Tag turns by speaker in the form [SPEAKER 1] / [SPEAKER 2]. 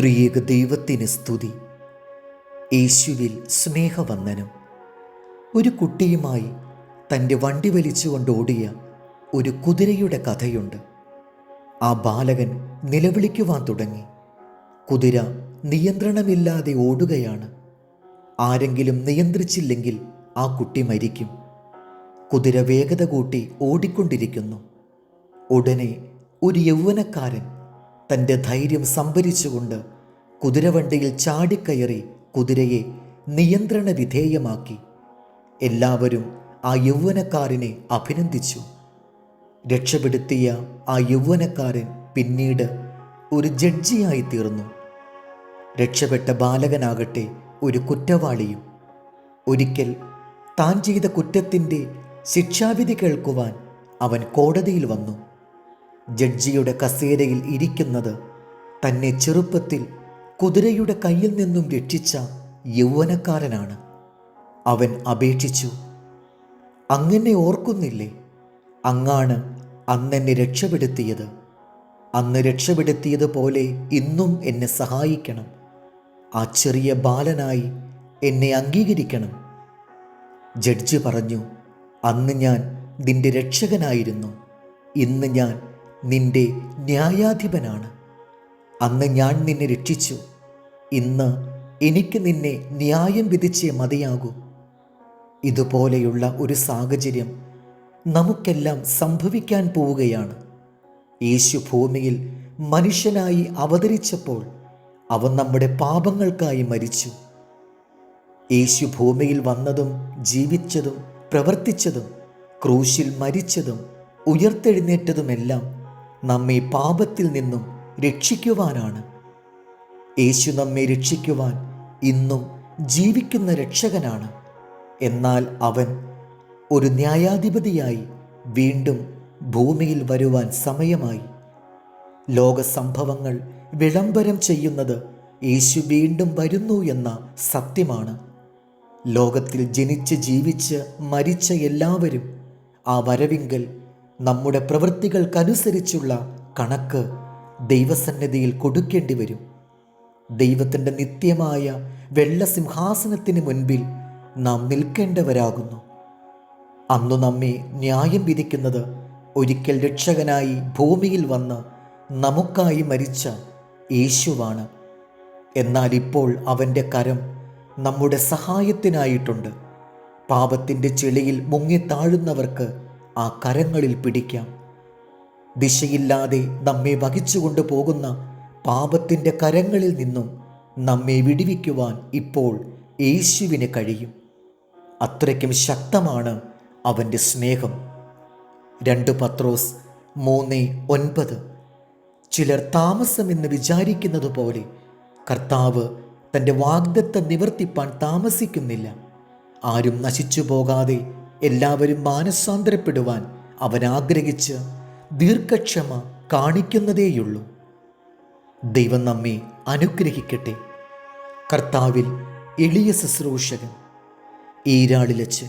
[SPEAKER 1] ത്രിയേക ദൈവത്തിന് സ്തുതി. യേശുവിൽ സ്നേഹവന്ദനം. ഒരു കുട്ടിയുമായി തന്റെ വണ്ടി വലിച്ചുകൊണ്ട് ഓടിയ ഒരു കുതിരയുടെ കഥയുണ്ട്. ആ ബാലകൻ നിലവിളിക്കുവാൻ തുടങ്ങി. കുതിര നിയന്ത്രണമില്ലാതെ ഓടുകയാണ്. ആരെങ്കിലും നിയന്ത്രിച്ചില്ലെങ്കിൽ ആ കുട്ടി മരിക്കും. കുതിര വേഗത കൂട്ടി ഓടിക്കൊണ്ടിരിക്കുന്നു. ഉടനെ ഒരു യൗവനക്കാരൻ തന്റെ ധൈര്യം സംഭരിച്ചുകൊണ്ട് കുതിരവണ്ടിയിൽ ചാടിക്കയറി കുതിരയെ നിയന്ത്രണ വിധേയമാക്കി. എല്ലാവരും ആ യൗവനക്കാരനെ അഭിനന്ദിച്ചു. രക്ഷപ്പെടുത്തിയ ആ യൗവനക്കാരൻ പിന്നീട് ഒരു ജഡ്ജിയായി തീർന്നു. രക്ഷപ്പെട്ട ബാലകനാകട്ടെ ഒരു കുറ്റവാളിയും. ഒരിക്കൽ താൻ ചെയ്ത കുറ്റത്തിന്റെ ശിക്ഷാവിധി കേൾക്കുവാൻ അവൻ കോടതിയിൽ വന്നു. ജഡ്ജിയുടെ കസേരയിൽ ഇരിക്കുന്നത് തന്നെ ചെറുപ്പത്തിൽ കുതിരയുടെ കയ്യിൽ നിന്നും രക്ഷിച്ച യൗവനക്കാരനാണ്. അവൻ അപേക്ഷിച്ചു അങ്ങനെ ഓർക്കുന്നില്ലേ? അങ്ങാണ് അന്നെന്നെ രക്ഷപ്പെടുത്തിയത്. അന്ന് രക്ഷപ്പെടുത്തിയതുപോലെ ഇന്നും എന്നെ സഹായിക്കണം. ആ ചെറിയ ബാലനായി എന്നെ അംഗീകരിക്കണം. ജഡ്ജി പറഞ്ഞു അന്ന് ഞാൻ നിന്റെ രക്ഷകനായിരുന്നു. ഇന്ന് ഞാൻ നിന്റെ ന്യായാധിപനാണ്. അന്ന് ഞാൻ നിന്നെ രക്ഷിച്ചു. ഇന്ന് എനിക്ക് നിന്നെ ന്യായം വിധിച്ചേ മതിയാകൂ. ഇതുപോലെയുള്ള ഒരു സാഹചര്യം നമുക്കെല്ലാം സംഭവിക്കാൻ പോവുകയാണ്. യേശു ഭൂമിയിൽ മനുഷ്യനായി അവതരിച്ചപ്പോൾ അവൻ നമ്മുടെ പാപങ്ങൾക്കായി മരിച്ചു. യേശു ഭൂമിയിൽ വന്നതും ജീവിച്ചതും പ്രവർത്തിച്ചതും ക്രൂശിൽ മരിച്ചതും ഉയർത്തെഴുന്നേറ്റതുമെല്ലാം നമ്മെ പാപത്തിൽ നിന്നും രക്ഷിക്കുവാനാണ്. യേശു നമ്മെ രക്ഷിക്കുവാൻ ഇന്നും ജീവിക്കുന്ന രക്ഷകനാണ്. എന്നാൽ അവൻ ഒരു ന്യായാധിപതിയായി വീണ്ടും ഭൂമിയിൽ വരുവാൻ സമയമായി. ലോകസംഭവങ്ങൾ വിളംബരം ചെയ്യുന്നത് യേശു വീണ്ടും വരുന്നു എന്ന സത്യമാണ്. ലോകത്തിൽ ജനിച്ച് ജീവിച്ച് മരിച്ച എല്ലാവരും ആ വരവിങ്കൽ നമ്മുടെ പ്രവൃത്തികൾക്കനുസരിച്ചുള്ള കണക്ക് ദൈവസന്നിധിയിൽ കൊടുക്കേണ്ടി വരും. ദൈവത്തിന്റെ നിത്യമായ വെള്ളസിംഹാസനത്തിന് മുൻപിൽ നാം നിൽക്കേണ്ടവരാകുന്നു. അന്നു നമ്മെ ന്യായം വിധിക്കുന്നത് ഒരിക്കൽ രക്ഷകനായി ഭൂമിയിൽ വന്ന് നമുക്കായി മരിച്ച യേശുവാണ്. എന്നാൽ ഇപ്പോൾ അവന്റെ കരം നമ്മുടെ സഹായത്തിനായിട്ടുണ്ട്. പാപത്തിന്റെ ചെളിയിൽ മുങ്ങി മുങ്ങിത്താഴുന്നവർക്ക് ആ കരങ്ങളിൽ പിടിക്കാം. ദിശയില്ലാതെ നമ്മെ വഹിച്ചുകൊണ്ട് പോകുന്ന പാപത്തിന്റെ കരങ്ങളിൽ നിന്നും നമ്മെ വിടിവിക്കുവാൻ ഇപ്പോൾ യേശുവിന് കഴിയും. അത്രയ്ക്കും ശക്തമാണ് അവന്റെ സ്നേഹം. രണ്ട് പത്രോസ് മൂന്ന് ഒൻപത്. ചിലർ താമസമെന്ന് വിചാരിക്കുന്നത് പോലെ കർത്താവ് തന്റെ വാഗ്ദത്തം നിവർത്തിപ്പാൻ താമസിക്കുന്നില്ല. ആരും നശിച്ചു പോകാതെ എല്ലാവരും മാനസാന്തരപ്പെടുവാൻ അവൻ ആഗ്രഹിച്ച് ദീർഘക്ഷമ കാണിക്കുന്നതേയുള്ളൂ. ദൈവം നമ്മെ അനുഗ്രഹിക്കട്ടെ. കർത്താവിൽ എളിയ ശുശ്രൂഷകൻ ഈരാളിലച്ച്